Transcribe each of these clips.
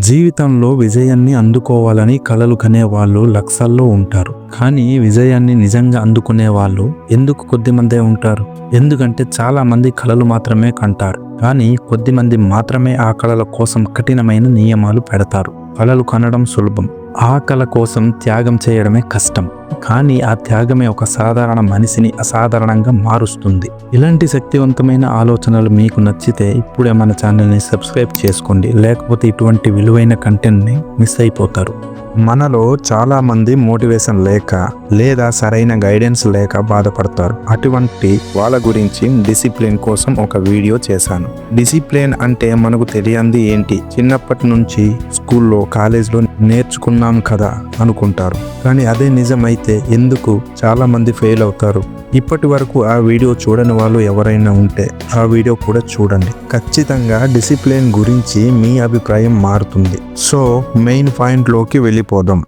జీవితంలో విజయాన్ని అందుకోవాలని కలలు కనే వాళ్ళు లక్షల్లో ఉంటారు. కానీ విజయాన్ని నిజంగా అందుకునే వాళ్ళు ఎందుకు కొద్ది మందే ఉంటారు? ఎందుకంటే చాలా మంది కలలు మాత్రమే కంటారు. కానీ కొద్ది మంది మాత్రమే ఆ కళల కోసం కఠినమైన నియమాలు పెడతారు. కళలు కనడం సులభం. ఆ కళ కోసం త్యాగం చేయడమే కష్టం. కానీ ఆ త్యాగమే ఒక సాధారణ మనిషిని అసాధారణంగా మారుస్తుంది. ఇలాంటి శక్తివంతమైన ఆలోచనలు మీకు నచ్చితే ఇప్పుడే మన ఛానల్ని సబ్స్క్రైబ్ చేసుకోండి. లేకపోతే ఇటువంటి విలువైన కంటెంట్ని మిస్ అయిపోతారు. మనలో చాలా మంది మోటివేషన్ లేక లేదా సరైన గైడెన్స్ లేక బాధపడతారు. అటువంటి వాళ్ళ గురించి డిసిప్లిన్ కోసం ఒక వీడియో చేశాను. డిసిప్లిన్ అంటే మనకు తెలియంది ఏంటి? చిన్నప్పటి నుంచి స్కూల్లో కాలేజ్లో నేర్చుకున్నాం కదా అనుకుంటారు. కానీ అదే నిజమైతే ఎందుకు చాలామంది ఫెయిల్ అవుతారు. ఇప్పటి వరకు ఆ వీడియో చూడని వాళ్ళు ఎవరైనా ఉంటే ఆ వీడియో కూడా చూడండి. ఖచ్చితంగా డిసిప్లిన్ గురించి మీ అభిప్రాయం మారుతుంది. సో మెయిన్ పాయింట్లోకి వెళ్ళిపోదాం.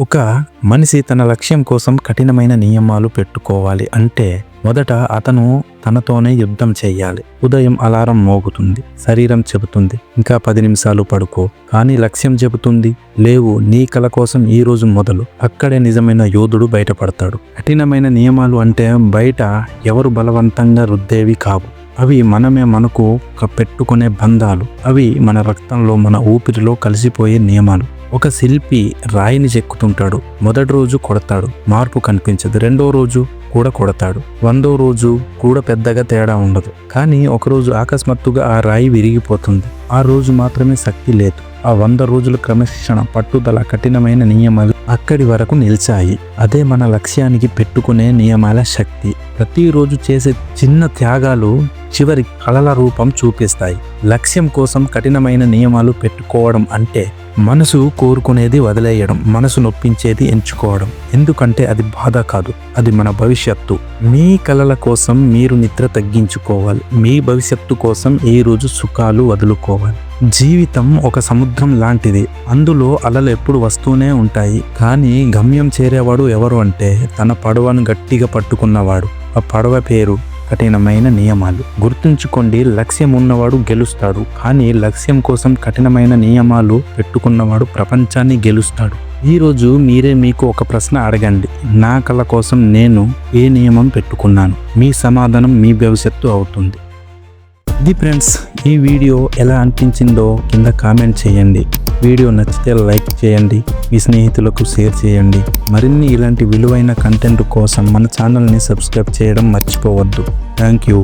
ఒక మనిషి తన లక్ష్యం కోసం కఠినమైన నియమాలు పెట్టుకోవాలి అంటే మొదట అతను తనతోనే యుద్ధం చేయాలి. ఉదయం అలారం మోగుతుంది శరీరం చెబుతుంది ఇంకా పది నిమిషాలు పడుకో. కానీ లక్ష్యం చెబుతుంది లేవు నీ కల కోసం ఈ రోజు మొదలు. అక్కడే నిజమైన యోధుడు బయటపడతాడు. కఠినమైన నియమాలు అంటే బయట ఎవరు బలవంతంగా రుద్దేవి కావు. అవి మనమే మనకు ఒక పెట్టుకునే బంధాలు. అవి మన రక్తంలో మన ఊపిరిలో కలిసిపోయే నియమాలు. ఒక శిల్పి రాయిని చెక్కుతుంటాడు. మొదటి రోజు కొడతాడు. మార్పు కనిపించదు. రెండో రోజు కూడా కొడతాడు. వందో రోజు కూడా పెద్దగా తేడా ఉండదు. కానీ ఒకరోజు అకస్మాత్తుగా ఆ రాయి విరిగిపోతుంది. ఆ రోజు మాత్రమే శక్తి లేదు. ఆ వంద రోజుల క్రమశిక్షణ పట్టుదల కఠినమైన నియమాలు అక్కడి వరకు నిలిచాయి. అదే మన లక్ష్యానికి పెట్టుకునే నియమాల శక్తి. ప్రతిరోజు చేసే చిన్న త్యాగాలు చివరి కళల రూపం చూపిస్తాయి. లక్ష్యం కోసం కఠినమైన నియమాలు పెట్టుకోవడం అంటే మనసు కోరుకునేది వదిలేయడం మనసు నొప్పించేది ఎంచుకోవడం. ఎందుకంటే అది బాధ కాదు అది మన భవిష్యత్తు. మీ కలల కోసం మీరు నిద్ర తగ్గించుకోవాలి. మీ భవిష్యత్తు కోసం ఈ రోజు సుఖాలు వదులుకోవాలి. జీవితం ఒక సముద్రం లాంటిది. అందులో అలలు ఎప్పుడు వస్తూనే ఉంటాయి. కానీ గమ్యం చేరేవాడు ఎవరు అంటే తన పడవను గట్టిగా పట్టుకున్నవాడు. ఆ పడవ పేరు కఠినమైన నియమాలు. గుర్తుంచుకోండి లక్ష్యం ఉన్నవాడు గెలుస్తాడు కానీ లక్ష్యం కోసం కఠినమైన నియమాలు పెట్టుకున్నవాడు ప్రపంచాన్ని గెలుస్తాడు. ఈరోజు మీరే మీకు ఒక ప్రశ్న అడగండి. నా కళ కోసం నేను ఏ నియమం పెట్టుకున్నాను? మీ సమాధానం మీ భవిష్యత్తు అవుతుంది. ఇది ఫ్రెండ్స్ ఈ వీడియో ఎలా అనిపించిందో కింద కామెంట్ చేయండి. వీడియో నచ్చితే లైక్ చేయండి మీ స్నేహితులకు షేర్ చేయండి. మరిన్ని ఇలాంటి విలువైన కంటెంట్ కోసం మన ఛానల్ని సబ్స్క్రైబ్ చేయడం మర్చిపోవద్దు. Thank you